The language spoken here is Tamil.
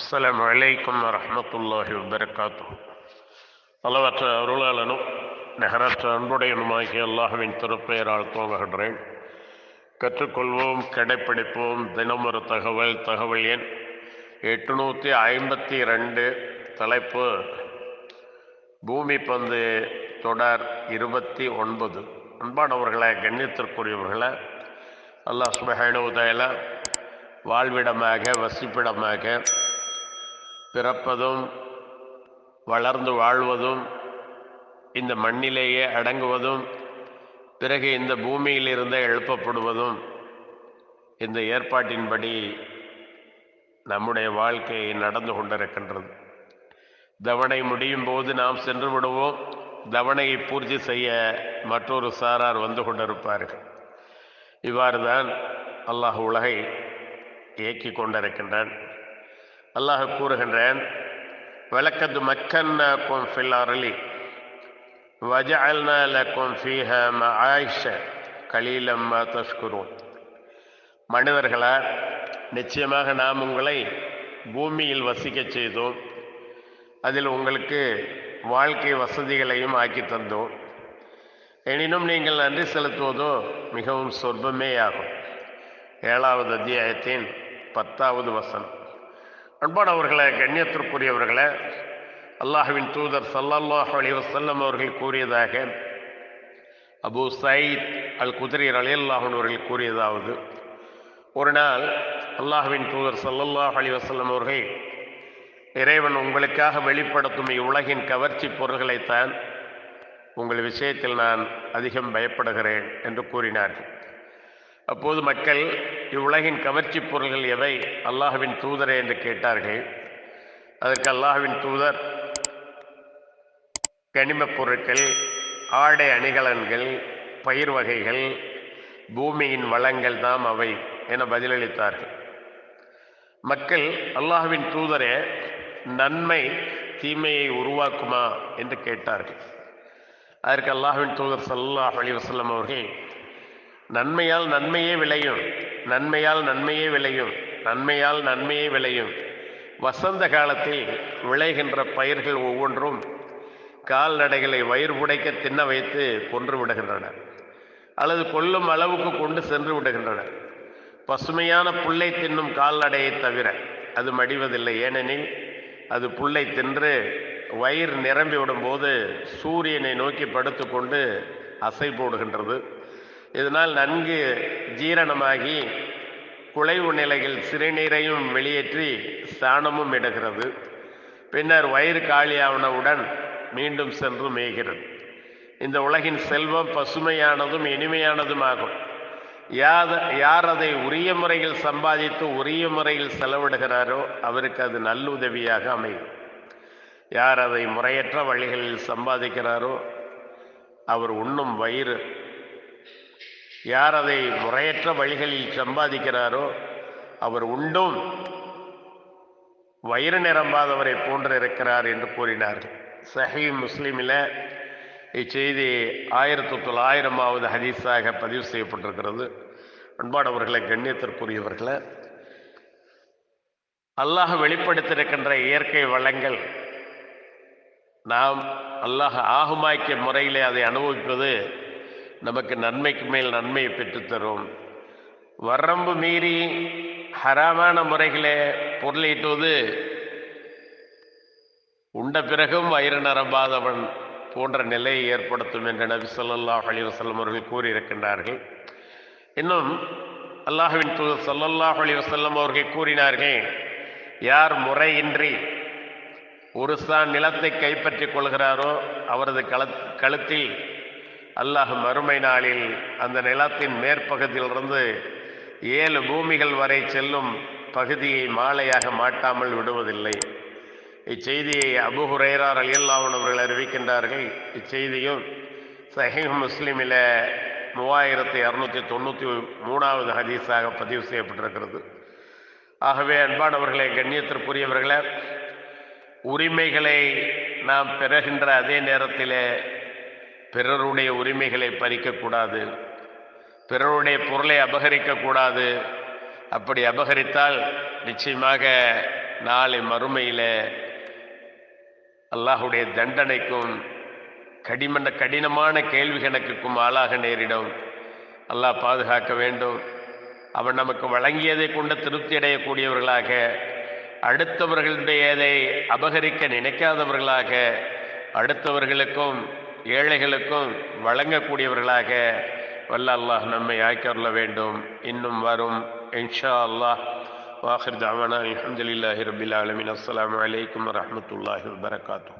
அஸ்ஸலாமு அலைக்கும் வரஹ்மத்துல்லாஹி வபரகாத்துஹு. அளவற்ற அருளாளனும் நகரற்ற அன்புடையனுமாகிய அல்லாஹுவின் திருப்பெயரால் துவங்குகின்றேன். கற்றுக்கொள்வோம் கடைப்பிடிப்போம். தினம் ஒரு தகவல் தகவல் எண் எட்டுநூற்றி ஐம்பத்தி ரெண்டு தலைப்பு பூமி பந்து தொடர் இருபத்தி ஒன்பது. அன்பானவர்களை கண்ணியத்திற்குரியவர்களை அல்லாஹ் சுபஹானுவதாயில வாழ்விடமாக வசிப்பிடமாக பிறப்பதும் வளர்ந்து வாழ்வதும் இந்த மண்ணிலேயே அடங்குவதும் பிறகு இந்த பூமியிலிருந்தே எழுப்பப்படுவதும் இந்த ஏற்பாட்டின்படி நம்முடைய வாழ்க்கை நடந்து கொண்டிருக்கின்றது. தவணை முடியும் போது நாம் சென்று விடுவோம். தவணையை பூர்த்தி செய்ய மற்றொரு சாரார் வந்து கொண்டிருப்பார்கள். இவ்வாறு தான் அல்லாஹ் உலகை இயக்கி கொண்டிருக்கின்றான். அல்லாஹ் கூறுகின்றேன் வழக்கது மக்கன்னாக்கும் ஃபில் அருளி வஜஅல்னா லக்கும் ஃபீஹா மஆயிஷ கலீலம் மா மனிதர்களா நிச்சயமாக நாம் உங்களை பூமியில் வசிக்கச் செய்தோம். அதில் உங்களுக்கு வாழ்க்கை வசதிகளையும் ஆக்கி தந்தோம். எனினும் நீங்கள் நன்றி செலுத்துவதோ மிகவும் சொற்பமே ஆகும் ஏழாவது அத்தியாயத்தின் பத்தாவது வசனம். அன்பானவர்களை கண்ணியத்திற்குரியவர்களை அல்லாஹுவின் தூதர் சல்லாஹ் அலி வசல்லம் அவர்கள் கூறியதாக அபு சயீத் அல் குதிரை அலியல்லாஹன் அவர்கள் கூறியதாவது ஒரு நாள் அல்லாஹுவின் தூதர் சல்லல்லாஹ் அலி வசல்லம் அவர்கள் இறைவன் உங்களுக்காக வெளிப்படுத்தும் இவ்வுலகின் கவர்ச்சி பொருள்களைத்தான் உங்கள் விஷயத்தில் நான் அதிகம் பயப்படுகிறேன் என்று கூறினார்கள். அப்போது மக்கள் இவ்வுலகின் கவர்ச்சி பொருள்கள் எவை? அல்லாஹுவின் தூதரே என்று கேட்டார்கள். அதற்கு அல்லாஹுவின் தூதர் கனிமப் பொருட்கள் ஆடை அணிகலன்கள் பயிர் வகைகள் பூமியின் வளங்கள் தாம் அவை என பதிலளித்தார்கள். மக்கள் அல்லாஹுவின் தூதரே நன்மை தீமையை உருவாக்குமா என்று கேட்டார்கள். அதற்கு அல்லாஹுவின் தூதர் சல்லாஹ் அலி வசல்லம் அவர்கள் நன்மையால் நன்மையே விளையும். நன்மையால் நன்மையே விளையும் நன்மையால் நன்மையே விளையும். வசந்த காலத்தில் விளைகின்ற பயிர்கள் ஒவ்வொன்றும் கால்நடைகளை வயிறு புடைக்க தின்ன வைத்து கொன்று விடுகின்றன அல்லது கொல்லும் அளவுக்கு கொண்டு சென்று விடுகின்றன. பசுமையான புல்லை தின்னும் கால்நடையை தவிர அது மடிவதில்லை. ஏனெனில் அது புல்லை தின்று வயிறு நிரம்பி விடும்போது சூரியனை நோக்கி படுத்துக்கொண்டு அசை போடுகின்றது. இதனால் நன்கு ஜீரணமாகி குலைவு நிலையில் சிறுநீரையும் வெளியேற்றி ஸ்தானமும் இடுகிறது. பின்னர் வயிறு காலியானவுடன் மீண்டும் சென்று மேய்கிறது. இந்த உலகின் செல்வம் பசுமையானதும் இனிமையானதுமாகும். யாத யார் அதை உரிய முறையில் சம்பாதித்து உரிய முறையில் செலவிடுகிறாரோ அவருக்கு அது நல்லுதவியாக அமையும். யார் அதை முறையற்ற வழிகளில் சம்பாதிக்கிறாரோ அவர் உண்ணும் வயிறு யார் அதை முறையற்ற வழிகளில் சம்பாதிக்கிறாரோ அவர் உண்டும் வயிறு நிரம்பாதவரை போன்று இருக்கிறார் என்று கூறினார்கள். சஹி முஸ்லீமில் இச்செய்தி ஆயிரத்தி தொள்ளாயிரமாவது ஹதீஸாக பதிவு செய்யப்பட்டிருக்கிறது. அன்பானவர்களை கண்ணியத்திற்குரியவர்களை அல்லாஹ் வெளிப்படுத்தியிருக்கின்ற இயற்கை வளங்கள் நாம் அல்லாஹ் ஆகுமாக்கிய முறையிலே அதை அனுபவிப்பது நமக்கு நன்மைக்கு மேல் நன்மையை பெற்றுத்தரும். வரம்பு மீறி ஹராமான முறைகளை பொருளீட்டுவது உண்ட பிறகும் வயிறு நரம்பாதவன் போன்ற நிலையை ஏற்படுத்தும் என்று நபி சொல்லாஹ் அலிவசல்லம் அவர்கள் கூறியிருக்கின்றார்கள். இன்னும் அல்லாஹுவின் தூதர் சொல்லல்லாஹ் அலிவசல்லம் அவர்கள் கூறினார்கள் யார் முறையின்றி ஒரு சான் நிலத்தை கைப்பற்றிக் கொள்கிறாரோ அவரது கழுத்தில் அல்லாஹ் மறுமை நாளில் அந்த நிலத்தின் மேற்பகுதியிலிருந்து ஏழு பூமிகள் வரை செல்லும் பகுதியை மாலையாக மாட்டாமல் விடுவதில்லை. இச்செய்தியை அபு ஹுரேரார் அலியல்லாவன் அவர்கள் அறிவிக்கின்றார்கள். இச்செய்தியும் சஹீஹ் முஸ்லீமில் மூவாயிரத்தி இரநூத்தி தொண்ணூற்றி மூணாவது ஹதீஸாக பதிவு செய்யப்பட்டிருக்கிறது. ஆகவே அன்பானவர்களை கண்ணியத்திற்குரியவர்களே உரிமைகளை நாம் பெறுகின்ற அதே நேரத்தில் பிறருடைய உரிமைகளை பறிக்கக்கூடாது. பிறருடைய பொருளை அபகரிக்கக்கூடாது. அப்படி அபகரித்தால் நிச்சயமாக நாளை மறுமையில் அல்லாஹுடைய தண்டனைக்கும் கடிமண்ட கடினமான கேள்வி கணக்குக்கும் ஆளாக நேரிடும். அல்லாஹ் பாதுகாக்க வேண்டும். அவன் நமக்கு வழங்கியதை கொண்டு திருப்தி அடையக்கூடியவர்களாக அடுத்தவர்களுடையதை அபகரிக்க நினைக்காதவர்களாக அடுத்தவர்களுக்கும் ஏழைகளுக்கும் வழங்கக்கூடியவர்களாக வல்ல அல்லாஹ் நம்மை ஆக்கருள வேண்டும். இன்னும் வரும். இன்ஷா அல்லாஹ். வாஹிர் தாவானா. அலமதுல்லாஹி ரபில் ஆலமின். அஸ்லாம் வலைக்கம் வரமத்துல்லாஹி வரகாத்தூ